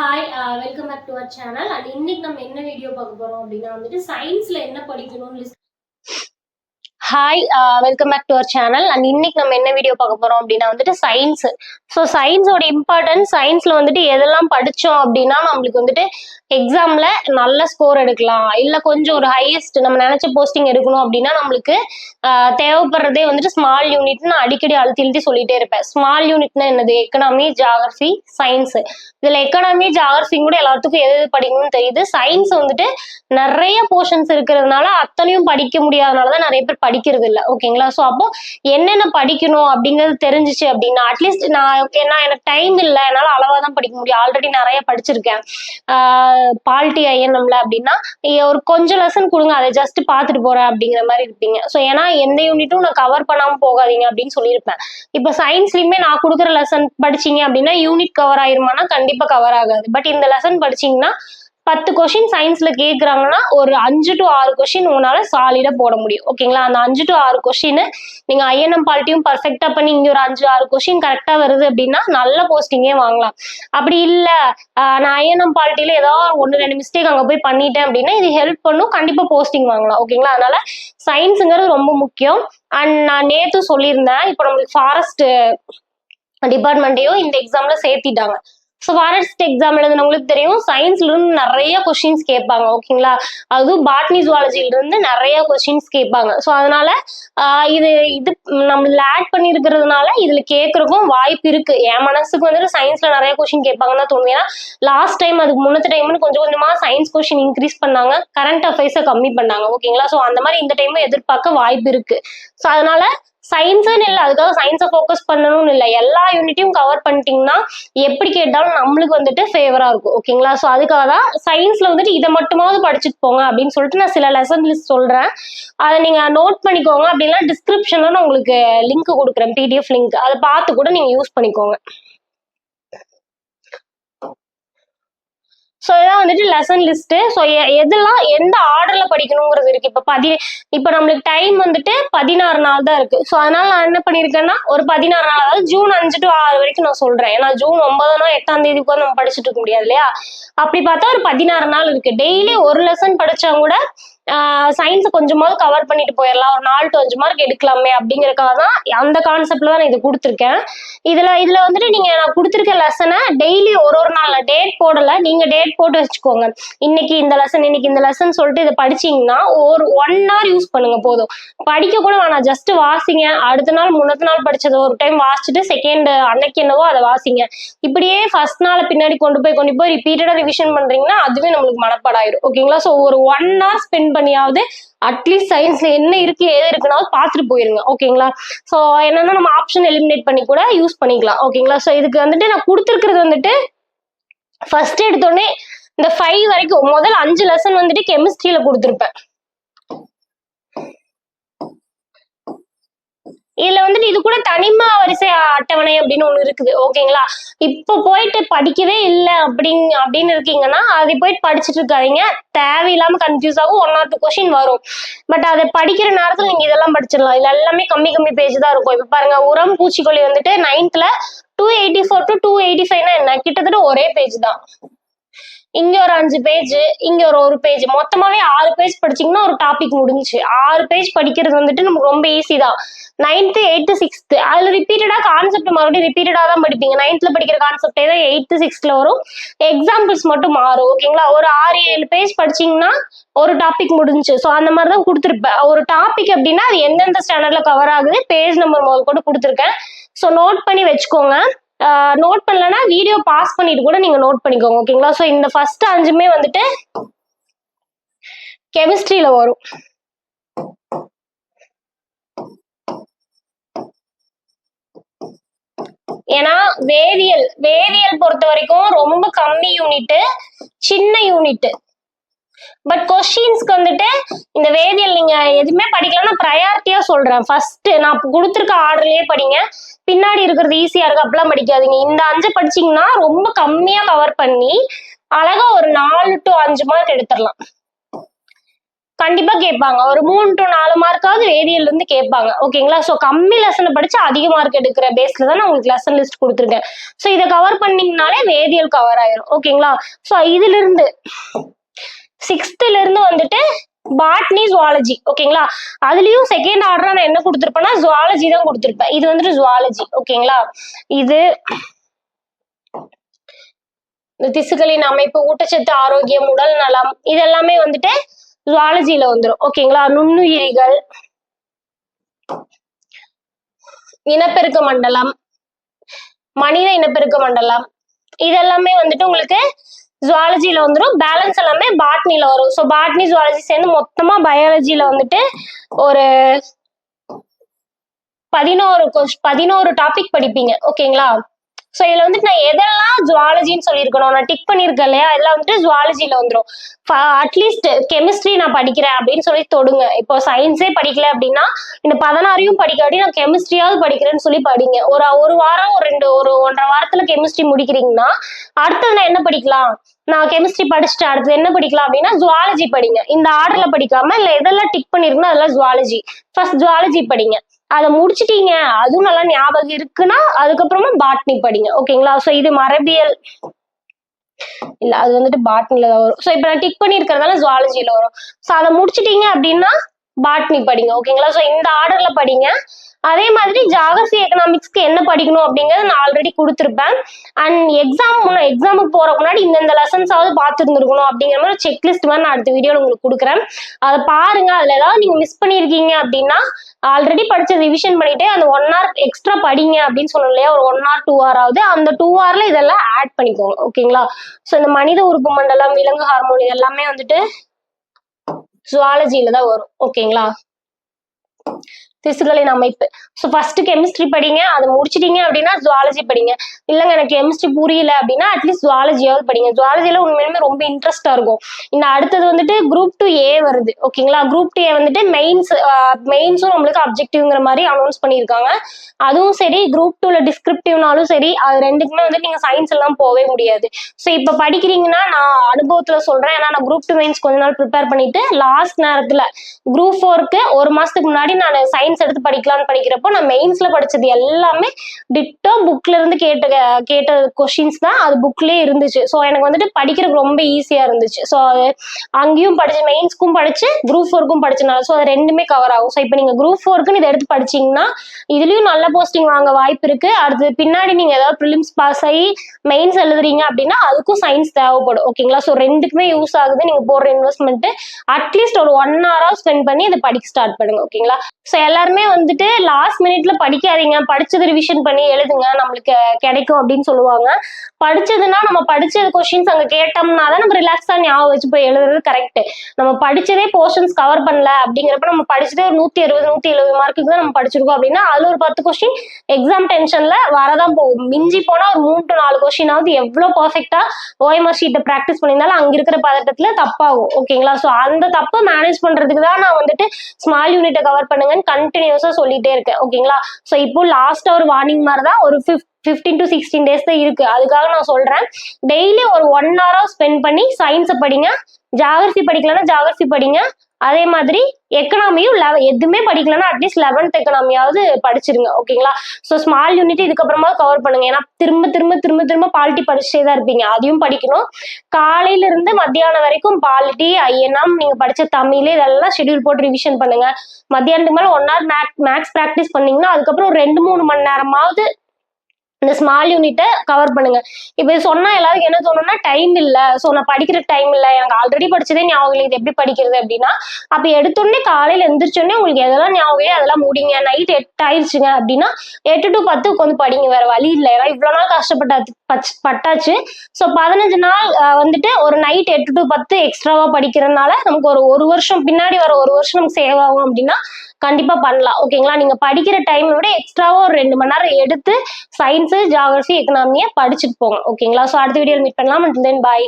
Hi welcome back to our channel and இன்னைக்கு நம்ம என்ன வீடியோ பார்க்க போறோம் அப்படின்னா வந்துட்டு சயின்ஸ்ல என்ன படிக்கணும்னு list hi welcome back to our channel and இன்னைக்கு நம்ம என்ன வீடியோ பார்க்க போறோம் அப்படின்னா வந்துட்டு சயின்ஸ் ஸோ சயின்ஸோட இம்பார்ட்டன்ஸ் சயின்ஸ்ல வந்துட்டு எதெல்லாம் படிச்சோம் அப்படின்னா நம்மளுக்கு வந்துட்டு எக்ஸாம்ல நல்ல ஸ்கோர் எடுக்கலாம். இல்ல கொஞ்சம் ஒரு ஹையஸ்ட் நம்ம நினைச்ச போஸ்டிங் எடுக்கணும் அப்படின்னா நம்மளுக்கு uh, தேவைப்படுறதே வந்துட்டு ஸ்மால் யூனிட் நான் அடிக்கடி அழுத்தி அழுத்தி சொல்லிட்டே இருப்பேன். ஸ்மால் யூனிட்னா என்னது? எக்கனாமி ஜாகிரபி சயின்ஸ் இதுல எக்கனாமி ஜாகிரபி கூட எல்லாத்துக்கும் எது எது படிக்கணும்னு தெரியுது. சயின்ஸ் வந்துட்டு நிறைய போர்ஷன்ஸ் இருக்கிறதுனால அத்தனையும் படிக்க முடியாதனாலதான் நிறைய பேர் படிக்கிறது இல்லை ஓகேங்களா ஸோ அப்போ என்னென்ன படிக்கணும் அப்படிங்கிறது தெரிஞ்சிச்சு அப்படின்னா அட்லீஸ்ட் நான் okay, நான் எனக்கு டைம் இல்லை. என்னால் அளவாக தான் படிக்க முடியும். ஆல்ரெடி நிறைய படிச்சிருக்கேன். பால்டி ஐஎன்எம்ல அப்படின்னா ஒரு கொஞ்சம் லெசன் கொடுங்க. அதை ஜஸ்ட் பார்த்துட்டு போறேன் அப்படிங்கிற மாதிரி இருப்பீங்க. ஸோ ஏன்னா எந்த யூனிட்டும் நான் கவர் பண்ணாமல் போகாதீங்க அப்படின்னு சொல்லியிருப்பேன். இப்போ சயின்ஸ்லயுமே நான் கொடுக்குற லெசன் படிச்சீங்க அப்படின்னா யூனிட் கவர் ஆயிருமானா கண்டிப்பாக கவர் ஆகாது. பட் இந்த லெசன் படிச்சீங்கன்னா பத்து கொஷின் சயின்ஸ்ல கேட்குறாங்கன்னா ஒரு அஞ்சு டு ஆறு கொஷின் உங்களால சாலிடா போட முடியும். ஓகேங்களா அந்த அஞ்சு டு ஆறு கொஷின் நீங்க ஐஎன்எம் பால்ட்டியும் பர்ஃபெக்டா பண்ணி இங்க ஒரு அஞ்சு ஆறு கொஷின் கரெக்டா வருது அப்படின்னா நல்ல போஸ்டிங்கே வாங்கலாம். அப்படி இல்லை ஆஹ் நான் ஐஎன்எம் பால்ட்டில ஏதாவது ஒன்று ரெண்டு மிஸ்டேக் அங்க போய் பண்ணிட்டேன் அப்படின்னா இது ஹெல்ப் பண்ணும். கண்டிப்பா போஸ்டிங் வாங்கலாம். ஓகேங்களா அதனால சயின்ஸுங்கிறது ரொம்ப முக்கியம். அண்ட் நான் நேத்து சொல்லியிருந்தேன் இப்போ நம்மளுக்கு ஃபாரஸ்ட் டிபார்ட்மெண்ட்டையும் இந்த எக்ஸாம்ல சேர்த்திட்டாங்க. ஸோ ஃபாரஸ்ட் எக்ஸாம் எழுதுனவங்களுக்கு தெரியும். சயின்ஸ்ல இருந்து நிறைய கொஷின்ஸ் கேட்பாங்க ஓகேங்களா அதுவும் பாட்னி ஜுவாலஜில இருந்து நிறைய கொஷின்ஸ் கேட்பாங்க. ஸோ அதனால இது இது நம்மள ஆட் பண்ணியிருக்கிறதுனால இதுல கேட்கறதுக்கும் வாய்ப்பு இருக்கு. என் மனசுக்கு வந்துட்டு சயின்ஸ்ல நிறைய கொஷின் கேட்பாங்கன்னு தான் தோணுது. ஏன்னா லாஸ்ட் டைம் அதுக்கு முன்னத்த டைம்னு கொஞ்சம் கொஞ்சமா சயின்ஸ் கொஷின் இன்க்ரீஸ் பண்ணாங்க. கரண்ட் அஃபேர்ஸை கம்மி பண்ணாங்க ஓகேங்களா ஸோ அந்த மாதிரி இந்த டைமும் எதிர்பார்க்க வாய்ப்பு இருக்கு. ஸோ அதனால சயின்ஸுன்னு இல்லை அதுக்காக சயின்ஸை ஃபோக்கஸ் பண்ணணும்னு இல்லை. எல்லா யூனிட்டையும் கவர் பண்ணிட்டீங்கன்னா எப்படி கேட்டாலும் நம்மளுக்கு வந்துட்டு ஃபேவராக இருக்கும். ஓகேங்களா ஸோ அதுக்காக தான் சயின்ஸில் வந்துட்டு இதை மட்டுமாவது படிச்சுட்டு போங்க அப்படின்னு சொல்லிட்டு நான் சில லெசன் லிஸ்ட் சொல்கிறேன் அதை நீங்கள் நோட் பண்ணிக்கோங்க. அப்படின்னா டிஸ்கிரிப்ஷனில் நான் உங்களுக்கு லிங்க் கொடுக்குறேன். பிடிஎஃப் லிங்க் அதை பார்த்து கூட நீங்கள் யூஸ் பண்ணிக்கோங்க. ஸோ இதான் வந்துட்டு லெசன் லிஸ்ட்டு ஸோ எதெல்லாம் எந்த ஆர்டரில் படிக்கணுங்கிறது இருக்குது இப்போ பதி இப்போ நம்மளுக்கு டைம் வந்துட்டு பதினாறு நாள் தான் இருக்குது ஸோ அதனால் நான் என்ன பண்ணியிருக்கேன்னா ஒரு பதினாறு நாள் அதாவது ஜூன் அஞ்சு டு ஆறு வரைக்கும் நான் சொல்கிறேன் ஏன்னா ஜூன் ஒன்பதுனா எட்டாம் தேதி கூட நம்ம படிச்சுட்டு இருக்க முடியாது இல்லையா? அப்படி பார்த்தா ஒரு பதினாறு நாள் இருக்குது டெய்லி ஒரு லெசன் படித்தா கூட சயின்ஸை கொஞ்சமாவது கவர் பண்ணிட்டு போயிடலாம் ஒரு நாலு டு அஞ்சு மார்க் எடுக்கலாமே அப்படிங்கறதுக்காக தான் அந்த கான்செப்ட்ல தான் நான் இது கொடுத்துருக்கேன். இதுல இதுல வந்துட்டு நீங்க நான் கொடுத்துருக்க லெசனை டெய்லி ஒரு ஒரு நாள் டேட் போடல. நீங்க டேட் போட்டு வச்சுக்கோங்க. இன்னைக்கு இந்த லெசன் இன்னைக்கு இந்த லெசன் சொல்லிட்டு இதை படிச்சீங்கன்னா ஒரு ஒன் ஹவர் யூஸ் பண்ணுங்க போதும். படிக்க கூட வேணாம். ஜஸ்ட் வாசிங்க. அடுத்த நாள் முன்னத்த நாள் படிச்சதை ஒரு டைம் வாசிச்சுட்டு செகண்ட் அன்னைக்கு என்னவோ அதை வாசிங்க. இப்படியே ஃபர்ஸ்ட் நாள் பின்னாடி கொண்டு போய் கொண்டு போய் ரிப்பீட்டடா ரிவிஷன் பண்றீங்கன்னா அதுவே நம்மளுக்கு மனப்பாடாயிரும். ஓகேங்களா ஸோ ஒரு ஒன் ஹவர் ஸ்பெண்ட் பண்ணியாவது அட்லீஸ்ட் சயின்ஸ்ல என்ன இருக்கு ஏது இருக்குனாவது பார்த்துட்டு போயிருங்க. ஓகேங்களா ஸோ என்னன்னா நம்ம ஆப்ஷன் எலிமினேட் பண்ணி கூட யூஸ் பண்ணிக்கலாம். ஓகேங்களா ஸோ இதுக்கு வந்துட்டு நான் கொடுத்துருக்கிறது வந்துட்டு ஃபர்ஸ்ட் எடுத்தோடனே இந்த ஃபைவ் வரைக்கும் முதல் அஞ்சு லெசன் வந்துட்டு கெமிஸ்ட்ரியில கொடுத்துருப்பேன். இதுல வந்துட்டு இது கூட தனிம வரிசை அட்டவணை அப்படின்னு ஒண்ணு இருக்குது. ஓகேங்களா? இப்போ போயிட்டு படிக்கவே இல்லை அப்படிங் அப்படின்னு இருக்கீங்கன்னா அதை போயிட்டு படிச்சுட்டு இருக்காதீங்க. தேவையில்லாம கன்ஃபியூஸ் ஆகும். ஒன் ஆர் டூ கொஸ்டின் வரும். பட் அதை படிக்கிற நேரத்துல நீங்க இதெல்லாம் படிச்சிடலாம். இதுல எல்லாமே கம்மி கம்மி பேஜ் தான் இருக்கும். இப்ப பாருங்க உரம் பூச்சிக்கொல்லி வந்துட்டு நைன்த்ல two eighty four to two eighty ஃபைவ்னா என்ன? கிட்டத்தட்ட ஒரே பேஜ் தான். இங்க ஒரு அஞ்சு பேஜ் இங்க ஒரு ஒரு பேஜ் மொத்தமாவே ஆறு பேஜ் படிச்சீங்கன்னா ஒரு டாபிக் முடிஞ்சுச்சு. ஆறு பேஜ் படிக்கிறது வந்துட்டு நமக்கு ரொம்ப ஈஸி தான். நைன்த்து எயித்து சிக்ஸ்த்து அதுல ரிப்பீட்டடா கான்செப்ட் மறுபடியும் ரிப்பீட்டடா தான் படிப்பீங்க. நைன்த்ல படிக்கிற கான்செப்டே தான் எயித்து சிக்ஸ்த்ல வரும். எக்ஸாம்பிள்ஸ் மட்டும் மாறும் ஓகேங்களா ஒரு ஆறு ஏழு பேஜ் படிச்சீங்கன்னா ஒரு டாபிக் முடிஞ்சுச்சு. ஸோ அந்த மாதிரி தான் கொடுத்துருப்பேன். ஒரு டாபிக் அப்படின்னா அது எந்தெந்த ஸ்டாண்டர்ட்ல கவர் ஆகுது பேஜ் நம்பர் முதல் கூட கொடுத்துருக்கேன். ஸோ நோட் பண்ணி வச்சுக்கோங்க. நோட் பண்ணலன்னா வீடியோ பாஸ் பண்ணிட்டு கூட நீங்க நோட் பண்ணிக்கோங்க ஓகேங்களா ஸோ இந்த ஃபர்ஸ்ட் அஞ்சுமே வந்துட்டு கெமிஸ்ட்ரியில வரும். ஏன்னா வேதியியல் வேதியியல் பொறுத்த வரைக்கும் ரொம்ப கம்மி யூனிட்டு சின்ன யூனிட்டு பட் கொஸ்டின்ஸ்க்கு வந்துட்டு இந்த வேதியியல் நீங்க எதுவுமே படிக்கலன்னா ப்ரையாரிட்டியா சொல்றேன். ஃபர்ஸ்ட் நான் கொடுத்துருக்க ஆர்டர்லயே படிங்க. பின்னாடி இருக்கிறது ஈஸியா இருக்கு அப்படிலாம் படிக்காதீங்க. இந்த அஞ்சு படிச்சீங்கன்னா ரொம்ப கம்மியா கவர் பண்ணி அழகா ஒரு நாலு டு அஞ்சு மார்க் எடுத்துடலாம். கண்டிப்பா கேட்பாங்க. ஒரு மூணு டு நாலு மார்க்காவது வேதியியல் இருந்து கேட்பாங்க. ஓகேங்களா ஸோ கம்மி லெசனை படிச்சு அதிக மார்க் எடுக்கிற பேஸ்ல தான் நான் உங்களுக்கு லெசன் லிஸ்ட் கொடுத்துருக்கேன். ஸோ இதை கவர் பண்ணீங்கனாலே வேதியியல் கவர் ஆயிரும். ஓகேங்களா ஸோ இதுல இருந்து சிக்ஸ்த்துல இருந்து வந்துட்டு பாட்னி ஜுவாலஜி ஓகேங்களா? அதுலயும் செகண்ட் ஆர்டரா நான் என்ன கொடுத்துருப்பேன்னா ஜுவாலஜி தான் கொடுத்துருப்பேன். இது வந்துட்டு ஜுவாலஜி ஓகேங்களா? இது இந்த திசுக்களின் அமைப்பு ஊட்டச்சத்து ஆரோக்கியம் உடல் நலம் இதெல்லாமே வந்துட்டு ஜுவாலஜில வந்துடும் ஓகேங்களா? நுண்ணுயிரிகள் இனப்பெருக்க மண்டலம் மனித இனப்பெருக்க மண்டலம் இதெல்லாமே வந்துட்டு உங்களுக்கு ஜுவாலஜில வந்துடும் பேலன்ஸ் எல்லாமே பாட்னில வரும். ஸோ பாட்னி ஜுவாலஜி சேர்ந்து மொத்தமா பயாலஜியில வந்துட்டு ஒரு பதினோரு கொஸ் பதினோரு டாபிக் படிப்பீங்க. ஓகேங்களா ஸோ இதுல வந்துட்டு நான் எதெல்லாம் ஜுவாலஜின்னு சொல்லியிருக்கணும்? நான் டிக் பண்ணியிருக்கேன் இல்லையா? இதெல்லாம் வந்துட்டு ஜுவாலஜியில் வந்துடும் அட்லீஸ்ட் கெமிஸ்ட்ரி நான் படிக்கிறேன் அப்படின்னு சொல்லி தொடுங்க. இப்போ சயின்ஸே படிக்கல அப்படின்னா இந்த பதினாறையும் படிக்காட்டி நான் கெமிஸ்ட்ரியாவது படிக்கிறேன்னு சொல்லி படிங்க. ஒரு ஒரு வாரம் ஒரு ரெண்டு ஒரு ஒன்றரை வாரத்துல கெமிஸ்ட்ரி முடிக்கிறீங்கன்னா அடுத்தது நான் என்ன படிக்கலாம்? நான் கெமிஸ்ட்ரி படிச்சுட்டு அடுத்து என்ன படிக்கலாம் அப்படின்னா ஜுவாலஜி படிங்க. இந்த ஆர்டர்ல படிக்காம இல்ல எதெல்லாம் டிக் பண்ணிருக்கணும் அதெல்லாம் ஜுவாலஜி ஃபர்ஸ்ட் ஜுவாலஜி படிங்க. அதை முடிச்சிட்டீங்க. அதுவும் நல்லா ஞாபகம் இருக்குன்னா அதுக்கப்புறமா பாட்னி படிங்க. ஓகேங்களா? ஸோ இது மரபியல். இல்ல அது வந்துட்டு பாட்னில தான் வரும். ஸோ இப்போ நான் டிக் பண்ணியிருக்கிறதால ஜுவாலஜியில வரும். ஸோ அதை முடிச்சிட்டீங்க அப்படின்னா பாட்னி படிங்க ஓகேங்களா ஸோ இந்த ஆர்டர்ல படிங்க. அதே மாதிரி ஜாகிரபி எக்கனாமிக்ஸ்க்கு என்ன படிக்கணும் அப்படிங்கறத நான் ஆல்ரெடி கொடுத்துருப்பேன். அண்ட் எக்ஸாம் முன்ன எக்ஸாமுக்கு போகிற முன்னாடி இந்தந்த லெசன்ஸாவது பார்த்துருந்துருக்கணும் அப்படிங்கிற மாதிரி செக்லிஸ்ட் மாதிரி நான் அடுத்த வீடியோவில் உங்களுக்கு கொடுக்குறேன். அதை பாருங்க அதுல ஏதாவது நீங்க மிஸ் பண்ணியிருக்கீங்க அப்படின்னா ஆல்ரெடி படிச்ச ரிவிஷன் பண்ணிட்டு அந்த ஒன் ஹவர் எக்ஸ்ட்ரா படிங்க அப்படின்னு சொன்னோம் இல்லையா? ஒரு ஒன் ஹவர் டூ ஹவர் ஆகுது அந்த டூ ஹவர்ல இதெல்லாம் ஆட் பண்ணிக்கோங்க ஓகேங்களா ஸோ இந்த மனித உறுப்பு மண்டலம் விலங்கு ஹார்மோன் இதெல்லாமே வந்துட்டு ஜுவாலஜியில தான் வரும். ஓகேங்களா திசுகளின் அமைப்பு ஸோ ஃபர்ஸ்ட் கெமிஸ்ட்ரி படிங்க அதை முடிச்சிட்டீங்க அப்படின்னா ஜுவாலஜி படிங்க. இல்லைங்க எனக்கு கெமிஸ்ட்ரி புரியல அப்படின்னா அட்லீஸ்ட் ஜுவாலஜியாவது படிங்க. ஜுவாலஜியில் உண்மையிலுமே ரொம்ப இன்ட்ரெஸ்டா இருக்கும். இந்த அடுத்தது வந்துட்டு குரூப் டூ ஏ வருது ஓகேங்களா குரூப் டூ ஏ வந்துட்டு மெயின்ஸ் மெயின்ஸும் நம்மளுக்கு அப்ஜெக்டிவ்ங்கிற மாதிரி அனௌன்ஸ் பண்ணியிருக்காங்க. அதுவும் சரி குரூப் டூல டிஸ்கிரிப்டிவ்னாலும் சரி அது ரெண்டுக்குமே வந்து நீங்கள் சயின்ஸ் எல்லாம் போவே முடியாது. ஸோ இப்போ படிக்கிறீங்கன்னா நான் அனுபவத்தில் சொல்கிறேன் ஏன்னா நான் குரூப் டூ மெயின்ஸ் கொஞ்ச நாள் ப்ரிப்பேர் பண்ணிட்டு லாஸ்ட் நேரத்தில் குரூப் ஃபோருக்கு ஒரு மாசத்துக்கு முன்னாடி நான் சயின்ஸ் எடுத்து படிக்கலாம்னு படிக்கிறப்போ நான் மெயின்ஸ்ல படிச்சது எல்லாமே டிட்டோ புக்ல இருந்து கேட்ட கேட்ட கொஷின்ஸ் தான் அது புக்லயே இருந்துச்சு. ஸோ எனக்கு வந்துட்டு படிக்கிறதுக்கு ரொம்ப ஈஸியா இருந்துச்சு. ஸோ அது அங்கேயும் படிச்சு மெயின்ஸ்க்கும் படிச்சு குரூப் ஃபோருக்கும் படிச்சனால ஸோ அது ரெண்டுமே கவர் ஆகும். ஸோ இப்போ நீங்க குரூப் ஃபோருக்குன்னு இதை எடுத்து படிச்சீங்கன்னா இதுலயும் நல்ல போஸ்டிங் வாங்க வாய்ப்பு இருக்கு. அடுத்து பின்னாடி நீங்க ஏதாவது ப்ரிலிம்ஸ் பாஸ் ஆகி மெயின்ஸ் எழுதுறீங்க அப்படின்னா அதுக்கும் சயின்ஸ் தேவைப்படும். ஓகேங்களா ஸோ ரெண்டுக்குமே யூஸ் ஆகுது. நீங்க போடுற இன்வெஸ்ட்மெண்ட் அட்லீஸ்ட் ஒரு ஒன் ஹவராக ஸ்பெண்ட் பண்ணி இதை படிக்க ஸ்டார்ட் பண்ணுங்க. ஓகேங்களா ஸோ எல்லாருமே வந்துட்டு லாஸ்ட் மினிட்ல படிக்காதீங்க. படிச்சது ரிவிஷன் பண்ணி எழுதுங்க. நம்மளுக்கு கிடைக்கும் அப்படின்னு சொல்லுவாங்க. படிச்சதுன்னா நம்ம படிச்சது கொஸ்டின்ஸ் அங்க கேட்டோம்னா தான் நம்ம ரிலாக்ஸா ஞாபகம் வச்சு போய் எழுதுறது கரெக்ட் நம்ம படிச்சதே போர்ஷன்ஸ் கவர் பண்ணல அப்படிங்கிறப்ப நம்ம படிச்சதே ஒரு நூத்தி அறுபது நூத்தி எழுபது மார்க்குக்கு தான் நம்ம படிச்சிருக்கோம் அப்படின்னா அதுல ஒரு பத்து கொஸ்டின் எக்ஸாம் டென்ஷன்ல வரதான் போகும். மிஞ்சி போனா ஒரு மூணு டு நாலு கொஸ்டினாவது எவ்வளவு பர்ஃபெக்டா ஓஎம்ஆர் ஷீட்டை ப்ராக்டிஸ் பண்ணியிருந்தாலும் அங்க இருக்கிற பதட்டத்துல தப்பாகும். ஓகேங்களா ஸோ அந்த தப்பை மேனேஜ் பண்றதுக்கு தான் நான் வந்துட்டு ஸ்மால் யூனிட்டை கவர் பண்ணுங்கன்னு கண்டினியூஸா சொல்லிட்டே இருக்கேன். ஓகேங்களா ஸோ இப்போ லாஸ்டா ஒரு வார்னிங் மாதிரி தான் ஒரு fifth fifteen to sixteen days தான் இருக்கு. அதுக்காக நான் சொல்றேன். டெய்லி ஒரு ஒன் ஹவரா ஸ்பெண்ட் பண்ணி சயின்ஸை படிங்க. ஜாகிரபி படிக்கலன்னா ஜாகிரபி படிங்க. அதே மாதிரி எக்கனாமியும் லெவ எதுவுமே படிக்கலன்னா அட்லீஸ்ட் லெவன்த் எக்கனாமியாவது படிச்சிருங்க ஓகேங்களா ஸோ ஸ்மால் யூனிட் இதுக்கப்புறமா கவர் பண்ணுங்க. ஏன்னா திரும்ப திரும்ப திரும்ப திரும்ப பாலிட்டி படிச்சுட்டே தான் இருப்பீங்க. அதையும் படிக்கணும். காலையில இருந்து மத்தியானம் வரைக்கும் பாலிட்டி ஐஎன்எம் நீங்க படிச்ச தமிழ் இதெல்லாம் ஷெட்யூல் போட்டு ரிவிஷன் பண்ணுங்க. மத்தியானத்துக்கு மேலே one hour max max practice பண்ணீங்கன்னா அதுக்கப்புறம் ஒரு ரெண்டு மூணு மணி நேரமாவது இந்த ஸ்மால் யூனிட்டை கவர் பண்ணுங்க. இப்போ சொன்னால் சொன்னா எல்லாருக்கும் என்ன தோணும்னா டைம் இல்லை. ஸோ நான் படிக்கிற டைம் இல்லை. எனக்கு ஆல்ரெடி படிச்சதே ஞாபகம் இல்லை. இது எப்படி படிக்கிறது அப்படின்னா அப்போ எடுத்தோடனே காலையில் எந்திரிச்சோடனே உங்களுக்கு எதெல்லாம் ஞாபகம் அதெல்லாம் முடிங்க. நைட் எட்டு ஆயிடுச்சுங்க அப்படின்னா எட்டு டு பத்து உட்காந்து படிங்க. வேற வழி இல்லை. ஏன்னா இவ்வளோ நாள் கஷ்டப்பட்டா பச்- பட்டாச்சு. ஸோ பதினஞ்சு நாள் வந்துட்டு ஒரு நைட் எட்டு டு பத்து எக்ஸ்ட்ராவாக படிக்கிறதுனால நமக்கு ஒரு ஒரு வருஷம் பின்னாடி வர ஒரு வருஷம் நமக்கு சேவ் ஆகும் அப்படின்னா கண்டிப்பா பண்ணலாம். ஓகேங்களா நீங்க படிக்கிற டைமை விட எக்ஸ்ட்ராவா ஒரு ரெண்டு மணி நேரம் எடுத்து சயின்ஸு ஜாகிரபி எக்கனாமியை படிச்சுட்டு போங்க. ஓகேங்களா ஸோ அடுத்த வீடியோவில் மீட் பண்ணலாம். தென் பாய்